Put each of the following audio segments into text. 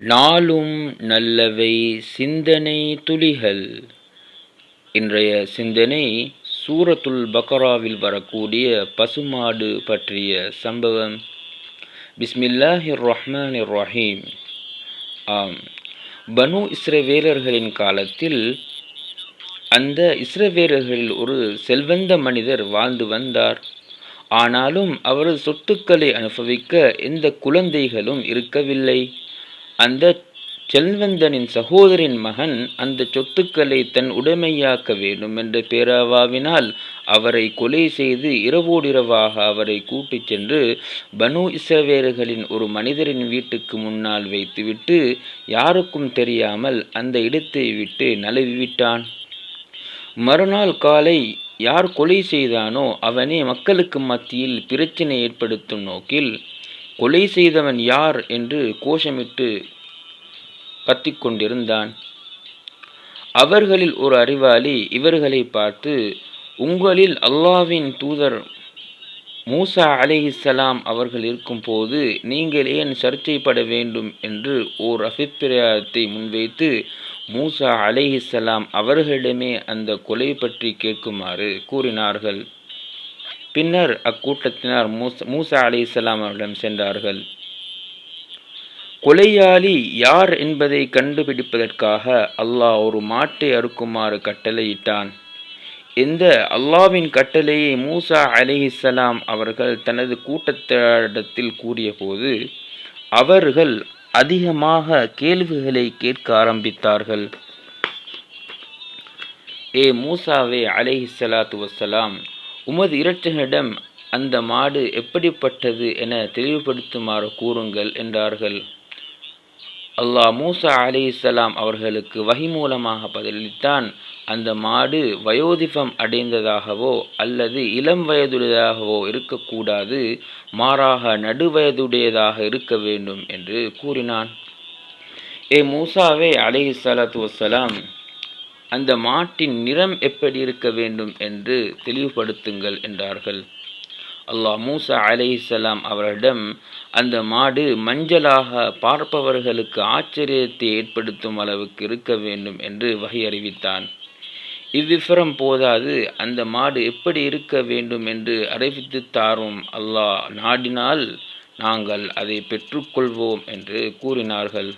நாளும் நல்லவை சிந்தனை துளிகள். இன்றைய சிந்தனை சூரத்துல் பக்ராவில் வரக்கூடிய பசுமாடு பற்றிய சம்பவம். பிஸ்மில்லாஹிர் இர் ரஹீம் ஆம். பனு இஸ்ரவேலர்களின் காலத்தில் அந்த இஸ்ரவேலர்களில் ஒரு செல்வந்த மனிதர் வாழ்ந்து வந்தார். ஆனாலும் அவரது சொத்துக்களை அனுபவிக்க எந்த குழந்தைகளும் இருக்கவில்லை. அந்த செல்வந்தனின் சகோதரின் மகன் அந்த சொத்துக்களை தன் உடைமையாக்க வேண்டும் என்ற பேராவாவினால் அவரை கொலை செய்து இரவோடிரவாக அவரை கூட்டிச் சென்று பனு இஸ்ரவேலர்களின் ஒரு மனிதரின் வீட்டுக்கு முன்னால் வைத்துவிட்டு யாருக்கும் தெரியாமல் அந்த இடத்தை விட்டு நழுவிவிட்டான். மறுநாள் காலை யார் கொலை செய்தானோ அவனே மக்களுக்கு மத்தியில் பிரச்சினை ஏற்படுத்தும் நோக்கில் கொலை செய்தவன் யார் என்று கோஷமிட்டு கத்திக்கொண்டிருந்தான். அவர்களில் ஒரு அறிவாளி இவர்களை பார்த்து உங்களில் அல்லாவின் தூதர் மூசா அலிஹிசலாம் அவர்கள் இருக்கும்போது நீங்கள் ஏன் சர்ச்சைப்பட வேண்டும்? என்று ஓர் அபிப்பிராயத்தை முன்வைத்து மூசா அலிஹிசலாம் அவர்களிடமே அந்த கொலை பற்றி கேட்குமாறு கூறினார்கள். பின்னர் அக்கூட்டத்தினர் மூசா மூசா இஸ்லாம் அவரிடம் சென்றார்கள். கொலையாளி யார் என்பதை கண்டுபிடிப்பதற்காக அல்லாஹ் ஒரு மாட்டை அறுக்குமாறு கட்டளையிட்டான். இந்த அல்லாவின் கட்டளையை மூசா அலிஹிசலாம் அவர்கள் தனது கூட்டத்திடத்தில் கூறியபோது அவர்கள் அதிகமாக கேள்விகளை கேட்க ஆரம்பித்தார்கள். ஏ மூசாவே அலிஹி சலாத்து வசலாம் உமது இரட்சகனிடம் அந்த மாடு எப்படிப்பட்டது என தெளிவுபடுத்துமாறு கூறுங்கள் என்றார்கள். அல்லாஹ் மூசா அலி இஸ்லாம் அவர்களுக்கு வகை மூலமாக பதிலளித்தான் அந்த மாடு வயோதிபம் அடைந்ததாகவோ அல்லது இளம் வயதுடையதாகவோ இருக்கக்கூடாது மாறாக நடுவயதுடையதாக இருக்க வேண்டும் என்று கூறினான். ஏ மூசாவே அலி சலாத்து வசலாம் அந்த மாட்டின் நிறம் எப்படி இருக்க வேண்டும் என்று தெளிவுபடுத்துங்கள் என்றார்கள். அல்லாஹ் மூசா அலிசலாம் அவரிடம் அந்த மாடு மஞ்சளாக பார்ப்பவர்களுக்கு ஆச்சரியத்தை ஏற்படுத்தும் அளவுக்கு இருக்க வேண்டும் என்று வகை அறிவித்தான். இவ்விஃபரம் போதாது அந்த மாடு எப்படி இருக்க வேண்டும் என்று அறிவித்து தாரும் அல்லாஹ் நாடினால் நாங்கள் அதை பெற்றுக்கொள்வோம் என்று கூறினார்கள்.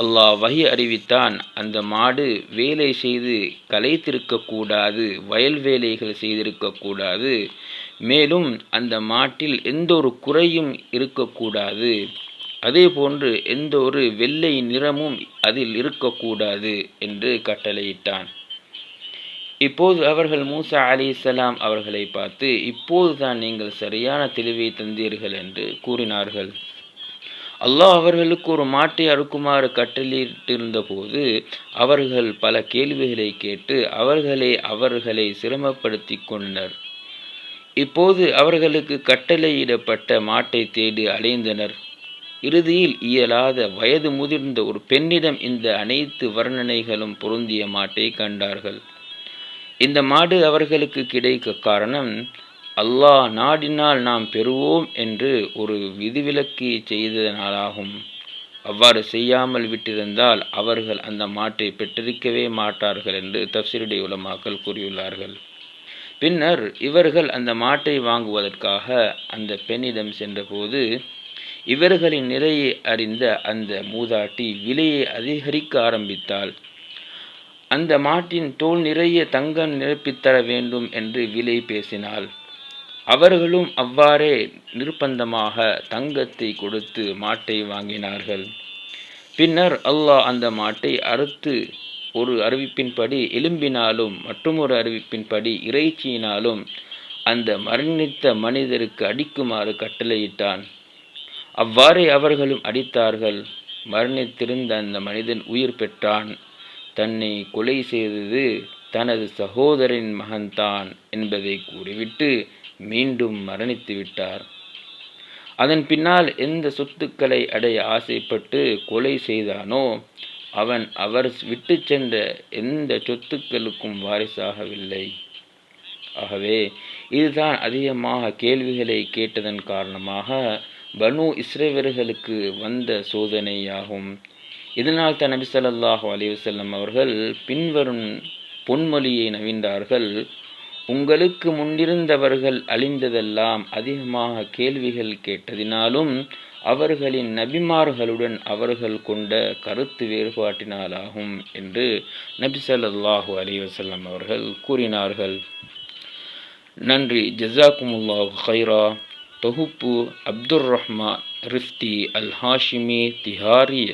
அல்லாஹ் வகி அறிவித்தான் அந்த மாடு வேலை செய்து கலைத்திருக்கக்கூடாது வயல் வேலைகள் செய்திருக்கக்கூடாது மேலும் அந்த மாட்டில் எந்த ஒரு குறையும் இருக்கக்கூடாது அதே போன்று எந்த ஒரு வெள்ளை நிறமும் அதில் இருக்கக்கூடாது என்று கட்டளையிட்டான். இப்போது அவர்கள் மூசா அலி இஸ்லாம் அவர்களை பார்த்து இப்போதுதான் நீங்கள் சரியான தெளிவை தந்தீர்கள் என்று கூறினார்கள். அல்லாஹ் அவர்களுக்கு ஒரு மாட்டை அறுக்குமாறு கட்டளையிட்டிருந்தபோது அவர்கள் பல கேள்விகளை கேட்டு அவர்களே அவர்களை சிரமப்படுத்தி கொண்டனர். இப்போது அவர்களுக்கு கட்டளையிடப்பட்ட மாட்டை தேடி அலைந்தனர். இறுதியில் இயலாத வயது முதிர்ந்த ஒரு பெண்ணிடம் இந்த அனைத்து வர்ணனைகளும் பொருந்திய மாட்டை கண்டார்கள். இந்த மாடு அவர்களுக்கு கிடைக்க காரணம் அல்லாஹ் நாடினால் நாம் பெறுவோம் என்று ஒரு விதிவிலக்கு செய்ததனாலாகும். அவ்வாறு செய்யாமல் விட்டிருந்தால் அவர்கள் அந்த மாட்டை பெற்றிருக்கவே மாட்டார்கள் என்று தப்சிருடைய உலமாக்கள் கூறியுள்ளார்கள். பின்னர் இவர்கள் அந்த மாட்டை வாங்குவதற்காக அந்த பெண்ணிடம் சென்றபோது இவர்களின் நிலையை அறிந்த அந்த மூதாட்டி விலையை அதிகரிக்க ஆரம்பித்தாள். அந்த மாட்டின் தோல் நிறைய தங்கம் நிரப்பித்தர வேண்டும் என்று விலை பேசினாள். அவர்களும் அவ்வாறே நிர்பந்தமாக தங்கத்தை கொடுத்து மாட்டை வாங்கினார்கள். பின்னர் அல்லாஹ் அந்த மாட்டை அறுத்து ஒரு அறிவிப்பின்படி எலும்பினாலும் மற்றொரு அறிவிப்பின்படி இறைச்சியினாலும் அந்த மரணித்த மனிதருக்கு அடிக்குமாறு கட்டளையிட்டான். அவ்வாறே அவர்களும் அடித்தார்கள். மரணித்திருந்த அந்த மனிதன் உயிர் பெற்றான். தன்னை கொலை செய்தது தனது சகோதரின் மகன்தான் என்பதை கூறிவிட்டு மீண்டும் மரணித்து விட்டார். அதன் பின்னால் எந்த சொத்துக்களை அடைய ஆசைப்பட்டு கொலை செய்தானோ அவன் அவர் விட்டு சென்ற எந்த சொத்துக்களுக்கும் வாரிசாகவில்லை. ஆகவே இதுதான் அதிகமாக கேள்விகளை கேட்டதன் காரணமாக பனு இஸ்ரேவர்களுக்கு வந்த சோதனையாகும். இதனால் தான் நபி ஸல்லல்லாஹு அலைஹி அவர்கள் பின்வரும் பொன்மொழியை நவின்றார்கள் உங்களுக்கு முன்னிருந்தவர்கள் அழிந்ததெல்லாம் அதிகமாக கேள்விகள் கேட்டதினாலும் அவர்களின் நபிமார்களுடன் அவர்கள் கொண்ட கருத்து வேறுபாட்டினாலாகும் என்று நபி ஸல்லல்லாஹு அலைஹி அவர்கள் கூறினார்கள். நன்றி. ஜஸாக்குமுல்லாஹு ஹைரா தொகுப்பு அப்துர் ரஹ்மான் ரிஃப்தி அல் ஹாஷிமி திஹாரிய.